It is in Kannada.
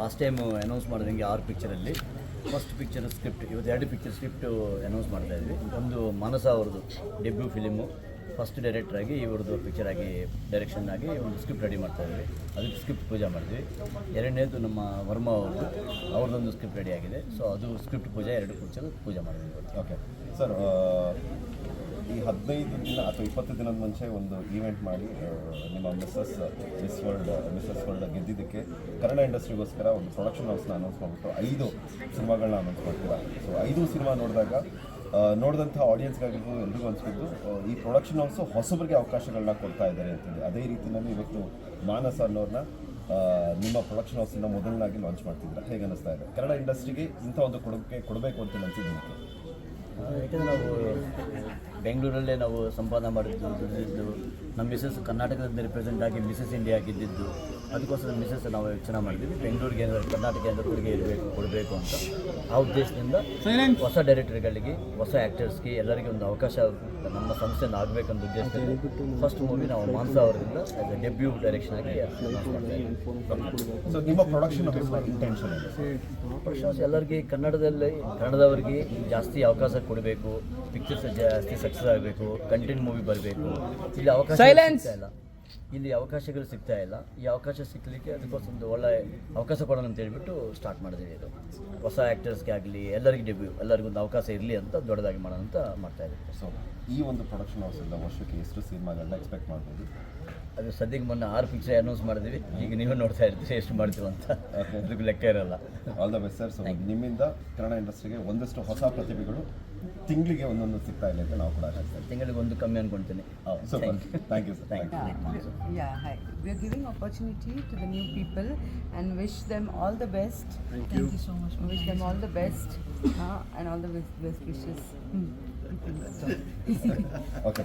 ಲಾಸ್ಟ್ ಟೈಮ್ ಅನೌನ್ಸ್ ಮಾಡಿದಂಗೆ ಆರು ಪಿಕ್ಚರಲ್ಲಿ ಫಸ್ಟ್ ಪಿಕ್ಚರ್ ಸ್ಕ್ರಿಪ್ಟ್ ಇವತ್ತು ಎರಡು ಪಿಕ್ಚರ್ ಸ್ಕ್ರಿಪ್ಟ್ ಅನೌನ್ಸ್ ಮಾಡ್ತಾ ಇದ್ವಿ. ಒಂದು ಮನಸ ಅವ್ರದ್ದು ಡೆಬ್ಯೂ ಫಿಲಿಮು ಫಸ್ಟ್ ಡೈರೆಕ್ಟರ್ ಆಗಿ ಇವ್ರದ್ದು ಪಿಕ್ಚರ್ ಆಗಿ ಡೈರೆಕ್ಷನ್ ಆಗಿ ಒಂದು ಸ್ಕ್ರಿಪ್ಟ್ ರೆಡಿ ಮಾಡ್ತಾ ಇದ್ವಿ. ಅದಕ್ಕೆ ಸ್ಕ್ರಿಪ್ಟ್ ಪೂಜೆ ಮಾಡಿದ್ವಿ. ಎರಡನೇದು ನಮ್ಮ ವರ್ಮಾ ಅವರು ಅವ್ರದ್ದೊಂದು ಸ್ಕ್ರಿಪ್ಟ್ ರೆಡಿ ಆಗಿದೆ. ಸೊ ಅದು ಸ್ಕ್ರಿಪ್ಟ್ ಪೂಜೆ, ಎರಡು ಪಿಕ್ಚರ್ ಪೂಜೆ ಮಾಡಿದ್ವಿ. ಓಕೆ ಸರ್ ಈ ಹದಿನೈದು ದಿನ ಅಥವಾ ಇಪ್ಪತ್ತು ದಿನದ ಮುಂಚೆ ಒಂದು ಈವೆಂಟ್ ಮಾಡಿ ನಿಮ್ಮ Mrs Miss World Mrs World ಗೆದ್ದಿದ್ದಕ್ಕೆ Kannada ಇಂಡಸ್ಟ್ರಿಗೋಸ್ಕರ ಒಂದು ಪ್ರೊಡಕ್ಷನ್ ಹೌಸ್ನ ಅನೌನ್ಸ್ ಮಾಡಿಬಿಟ್ಟು ಐದು ಸಿನಿಮಾಗಳನ್ನ ಅನೌನ್ಸ್ ಮಾಡ್ತೀರಾ? ಸೊ ಐದು ಸಿನಿಮಾ ನೋಡಿದಾಗ ನೋಡಿದಂಥ ಆಡಿಯನ್ಸ್ಗಾಗಿರ್ಬೋದು ಎಲ್ರಿಗೂ ಅನಿಸ್ಬಿಟ್ಟು ಈ ಪ್ರೊಡಕ್ಷನ್ ಹೌಸು ಹೊಸಬರಿಗೆ ಅವಕಾಶಗಳನ್ನ ಕೊಡ್ತಾ ಇದ್ದಾರೆ ಅಂತೇಳಿ. ಅದೇ ರೀತಿಯಲ್ಲಿ ಇವತ್ತು ಮಾನಸ ಅನ್ನೋರನ್ನ ನಿಮ್ಮ ಪ್ರೊಡಕ್ಷನ್ ಹೌಸಿನ ಮೊದಲನಾಗಿ ಲಾಂಚ್ ಮಾಡ್ತಿದ್ದೀರಾ? ಹೇಗೆ ಅನ್ನಿಸ್ತಾ ಇದೆ? ಕನ್ನಡ ಇಂಡಸ್ಟ್ರಿಗೆ ಇಂಥ ಒಂದು ಕೊಡುಗೆ ಕೊಡಬೇಕು ಅಂತ ಅನಿಸಿದ್ದು ಯಾಕೆಂದರೆ ನಾವು ಬೆಂಗಳೂರಲ್ಲೇ ನಾವು ಸಂಪಾದನೆ ಮಾಡಿದ್ದು ದುಡಿದಿದ್ದು ನಮ್ಮ ಮಿಸಸ್ ಕರ್ನಾಟಕದಿಂದ ರಿಪ್ರೆಸೆಂಟ್ ಆಗಿ ಮಿಸಸ್ ಇಂಡಿಯಾ ಗೆದ್ದಿದ್ದು. ಅದಕ್ಕೋಸ್ಕರ ಮಿಸಸ್ ನಾವು ಯೋಚನೆ ಮಾಡಿದ್ವಿ. ಬೆಂಗಳೂರಿಗೆ ಏನಾದ್ರು ಕರ್ನಾಟಕ ಏನಾದ್ರು ಕೊಡುಗೆ ಇರಬೇಕು ಕೊಡಬೇಕು ಅಂತ. ಆ ಉದ್ದೇಶದಿಂದ ಹೊಸ ಡೈರೆಕ್ಟರ್ಗಳಿಗೆ ಹೊಸ ಆ್ಯಕ್ಟರ್ಸ್ಗೆ ಎಲ್ಲರಿಗೂ ಒಂದು ಅವಕಾಶ ನಮ್ಮ ಸಂಸ್ಥೆಯಿಂದ ಆಗಬೇಕಂತ ಉದ್ದೇಶದಲ್ಲಿ ಫಸ್ಟ್ ಮೂವಿ ನಾವು ಮಾನ್ಸ ಅವರಿಂದ ಆಸ್ ಎ ಡೆಬ್ಯೂ ಡೈರೆಕ್ಷನ್ ಆಗಿ ನಿಮ್ಮ ಪ್ರೊಡಕ್ಷನ್ ಪ್ರಶ್ನೆ ಎಲ್ಲರಿಗೆ ಕನ್ನಡದಲ್ಲಿ ಕನ್ನಡದವರಿಗೆ ಜಾಸ್ತಿ ಅವಕಾಶ ಕೊಡಬೇಕು ಪಿಕ್ಚರ್ಸ್ ಜಾಸ್ತಿ ಸಕ್ಸಸ್ ಆಗಬೇಕು ಕಂಟೆಂಟ್ ಮೂವಿ ಬರಬೇಕು. ಇಲ್ಲಿ ಅವಕಾಶ ಸಿಗ್ತಾ ಇಲ್ಲ. ಇಲ್ಲಿ ಅವಕಾಶಗಳು ಸಿಗ್ತಾ ಇಲ್ಲ. ಈ ಅವಕಾಶ ಸಿಕ್ಕಲಿಕ್ಕೆ ಅದಕ್ಕೋಸ್ಕರ ಒಂದು ಒಳ್ಳೆ ಅವಕಾಶ ಕೊಡೋಣ ಅಂತ ಹೇಳ್ಬಿಟ್ಟು ಸ್ಟಾರ್ಟ್ ಮಾಡಿದ್ವಿ ಇದು. ಹೊಸ ಆ್ಯಕ್ಟರ್ಸ್ಗೆ ಆಗಲಿ ಎಲ್ಲರಿಗೂ ಡೆಬ್ಯೂ ಎಲ್ಲರಿಗೂ ಒಂದು ಅವಕಾಶ ಇರಲಿ ಅಂತ ದೊಡ್ಡದಾಗಿ ಮಾಡೋಣ ಅಂತ ಮಾಡ್ತಾ ಇದ್ದೀವಿ. ಸೊ ಈ ಒಂದು ಪ್ರೊಡಕ್ಷನ್ ಹೌಸಿಂದ ವರ್ಷಕ್ಕೆ ಎಷ್ಟು ಸಿನಿಮಾಗಳನ್ನ ಎಕ್ಸ್ಪೆಕ್ಟ್ ಮಾಡ್ಬೋದು? ಅದು ಸದ್ಯಕ್ಕೆ ಮೊನ್ನೆ ಆರು ಪಿಕ್ಚರ್ ಅನೌನ್ಸ್ ಮಾಡಿದ್ವಿ. ಈಗ ನೀವು ನೋಡ್ತಾ ಇರ್ತೀವಿ ಎಷ್ಟು ಮಾಡ್ತೀವಿ ಅಂತ. ಅದಕ್ಕೆ ಲೆಕ್ಕ ಇರಲ್ಲ. All the best sir so ನಿಮ್ಮಿಂದ ಕನ್ನಡ ಇಂಡಸ್ಟ್ರಿಗೆ ಒಂದಷ್ಟು ಹೊಸ ಪ್ರತಿಭೆಗಳು ತಿಂಗಳಿಗೆ ಒಂದೊಂದು ಸಿಗ್ತಾ ಇಲ್ಲ ಅಂತ ನಾವು ಕೂಡ ಸರ್ ತಿಂಗಳಿಗೆ ಒಂದು ಕಮ್ಮಿ ಅನ್ಕೊಳ್ತೀನಿ super thank you sir thank you yeah hi We are giving opportunity to the new people and wish them all the best. Thank you. so much. Wish them all the best uh, and all the best, best wishes. Hmm. Okay